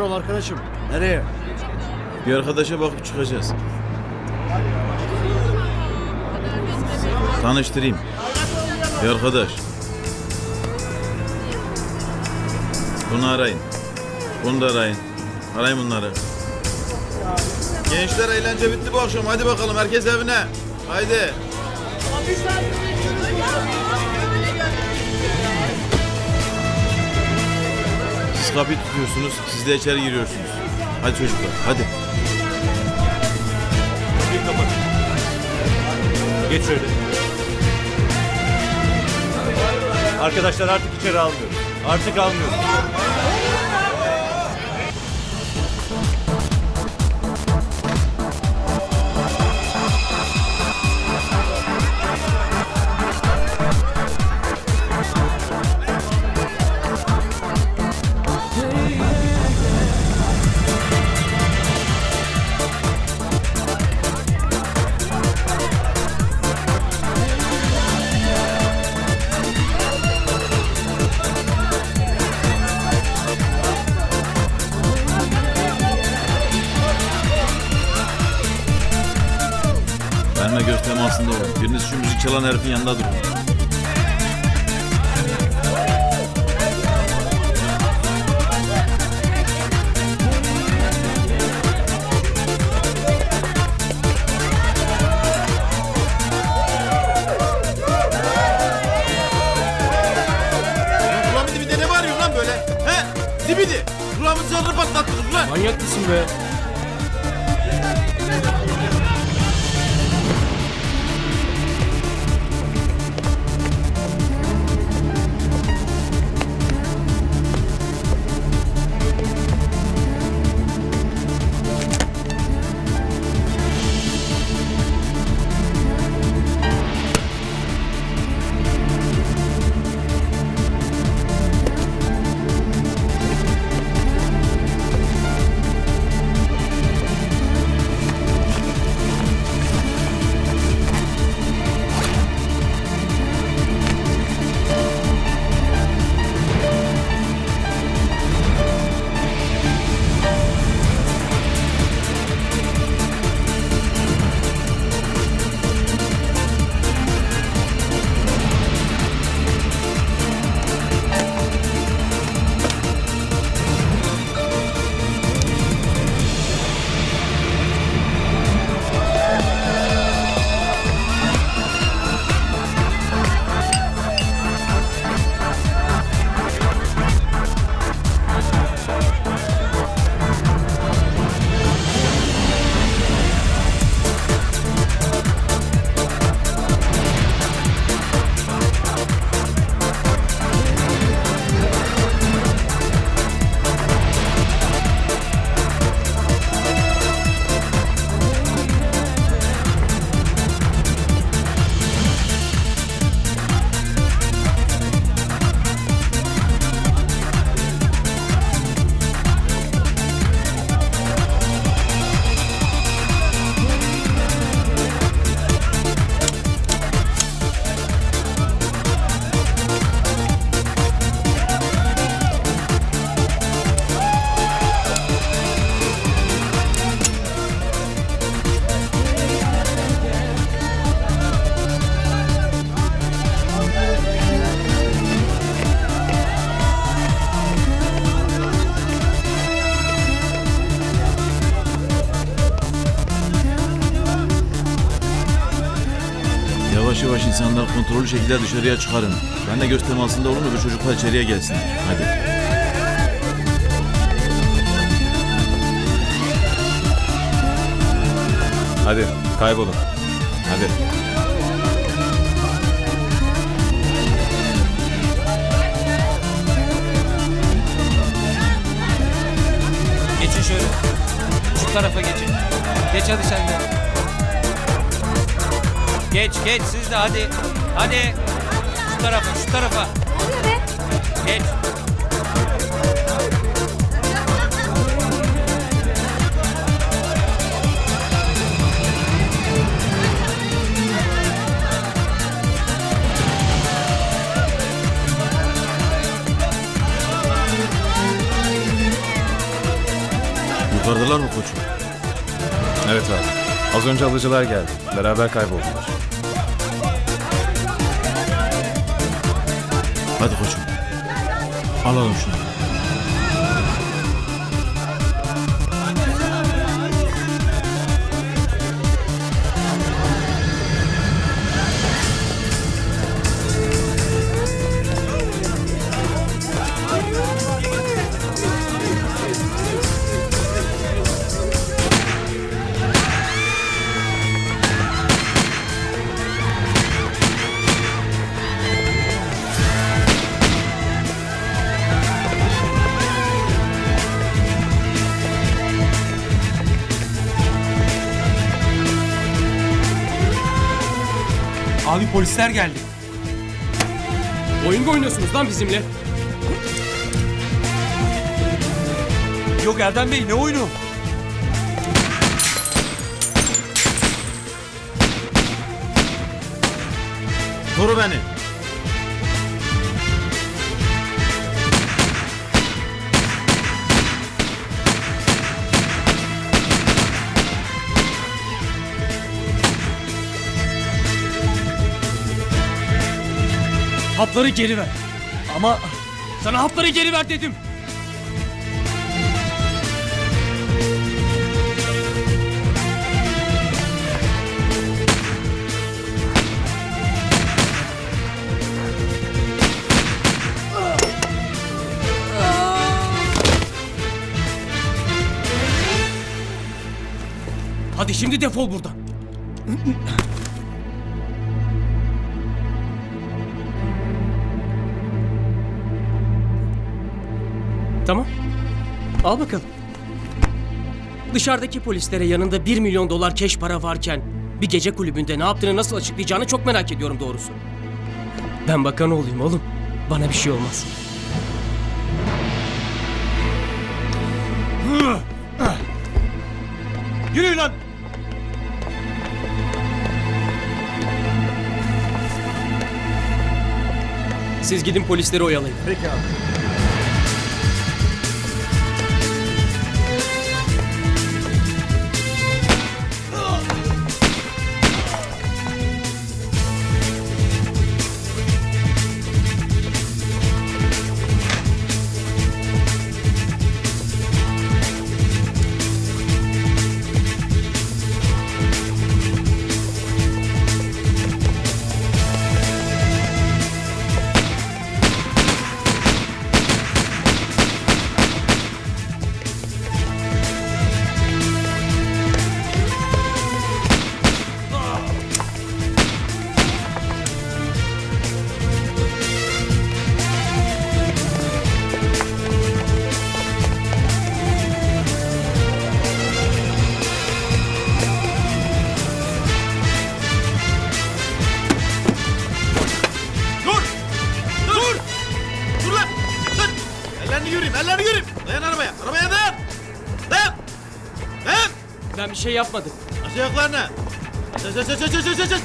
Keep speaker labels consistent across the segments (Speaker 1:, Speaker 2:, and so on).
Speaker 1: Ağır ol arkadaşım. Nereye?
Speaker 2: Bir arkadaşa bakıp çıkacağız. Tanıştırayım. Bir arkadaş. Bunu arayın. Bunu da arayın. Arayın bunları. Gençler eğlence bitti bu akşam. Hadi bakalım herkes evine. Haydi. Kapıyı tutuyorsunuz. Siz de içeri giriyorsunuz. Hadi çocuklar hadi.
Speaker 3: Bir kapat. Geç şöyle. Arkadaşlar artık içeri almıyoruz. Artık almıyoruz.
Speaker 2: Müzik çalan herifin yanında durun. Kulağımın dibinde ne bağırıyorsun lan böyle? He? Zibidi. Kulağımın zarını patlattınız lan.
Speaker 1: Manyak mısın be?
Speaker 2: Yavaş insanlar kontrollü şekilde dışarıya çıkarın. Ben de göz temasında olun bu çocuklar içeriye gelsin. Hadi.
Speaker 3: Hadi kaybolun. Hadi.
Speaker 4: Geçin şöyle. Şu tarafa geçin. Geç hadi sen de. Geç geç siz de hadi. Hadi. Şu tarafa şu tarafa. Geç.
Speaker 2: Çıkardılar mı koçum?
Speaker 1: Evet abi. Az önce alıcılar geldi. Beraber kayboldular.
Speaker 2: Hadi koçum. Alalım şunu.
Speaker 5: Abi polisler geldi.
Speaker 6: Oyun mu oynuyorsunuz lan bizimle?
Speaker 5: Yok Erdem Bey ne oyunu?
Speaker 2: Koru beni.
Speaker 6: Hapları geri ver.
Speaker 5: Ama
Speaker 6: Sana hapları geri ver dedim. Hadi şimdi defol buradan. Al bakalım. Dışarıdaki polislere yanında 1 milyon dolar keş para varken bir gece kulübünde ne yaptığını nasıl açıklayacağını çok merak ediyorum doğrusu. Ben bakan olayım oğlum. Bana bir şey olmaz.
Speaker 5: yürüyün lan.
Speaker 6: Siz gidin polisleri oyalayın.
Speaker 2: Dur!
Speaker 6: Şey yapmadım.
Speaker 2: Aç ayaklarını. Aç, aç, aç, aç, aç, aç, aç, aç.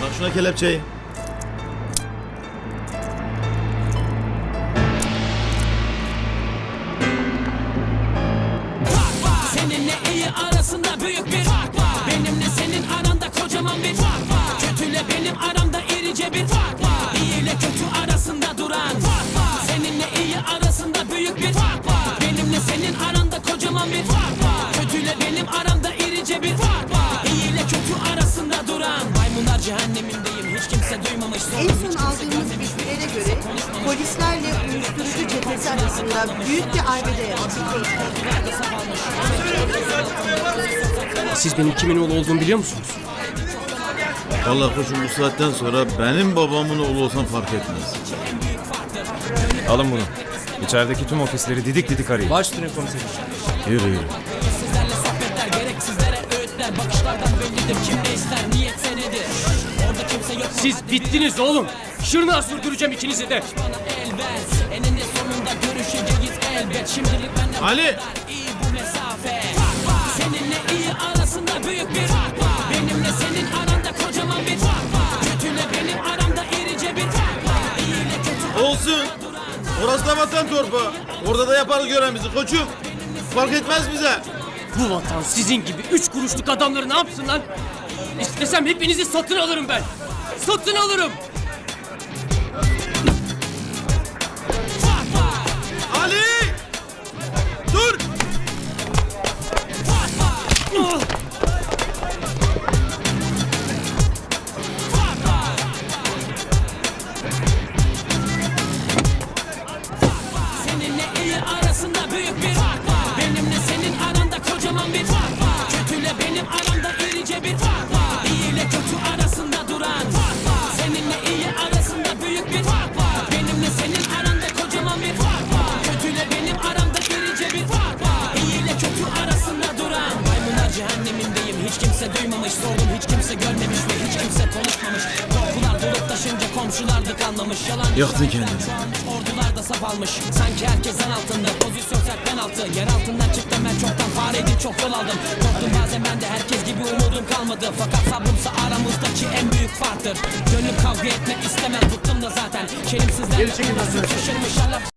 Speaker 2: Bak şuna kelepçeyi.
Speaker 7: Seninle iyi arasında büyük bir fark var Benimle senin aranda kocaman bir fark var Kötüyle benim aramda irice bir fark kocaman bir fark var Kötüyle benim aramda irice bir fark var İyi ile kötü arasında duran Maymunlar cehennemindeyim hiç kimse duymamış
Speaker 8: En son aldığımız bilgilere göre polislerle uyuşturucu çetesi arasında büyük bir arbede yaşandı.
Speaker 6: Siz benim kimin oğlu olduğumu biliyor musunuz?
Speaker 2: Vallahi koçum bu saatten sonra benim babamın oğlu olsam fark etmez.
Speaker 1: Alın bunu. İçerideki tüm ofisleri didik didik arayın.
Speaker 5: Baş üstüne komiserim.
Speaker 2: Yürü yürü.
Speaker 7: Sizlerle sohbetler gereksizlere öğütler Bakışlardan bellidir kim ne ister niyet senedir Orada kimse yok
Speaker 6: Siz bittiniz oğlum. Şırnağa sürdüreceğim ikinizi de.
Speaker 7: bana el ver Eninde sonunda görüşeceğiz elbet Şimdilik benden
Speaker 2: Ali!
Speaker 7: iyi bu mesafe Seninle iyi arasında büyük bir fark var Benimle senin aranda kocaman bir fark var Kötüyle benim aramda irice bir fark var İyi ile kötü
Speaker 2: Olsun. Orası da vatan torpu. Orada da yaparız görevimizi koçum. Fark etmez bize.
Speaker 6: Bu vatan sizin gibi üç kuruşluk adamları ne yapsın lan? İstesem hepinizi satın alırım ben. Satın alırım.
Speaker 2: Ali! Dur!
Speaker 7: Seninle
Speaker 2: Yaktın kendini.
Speaker 7: Ordular da saf almış. Sanki herkes en altında. Pozisyon sert penaltı. Yer altından çıktım ben. Çoktan fareydim çok yol aldım. Korktum bazen ben de herkes gibi umudum kalmadı. Fakat sabrımsa aramızdaki en büyük farktır. Gönlüm kavga etmek istemem. Bıktım da zaten. Şerimsizler Geri çekilmezsiniz Şaşırmış Allah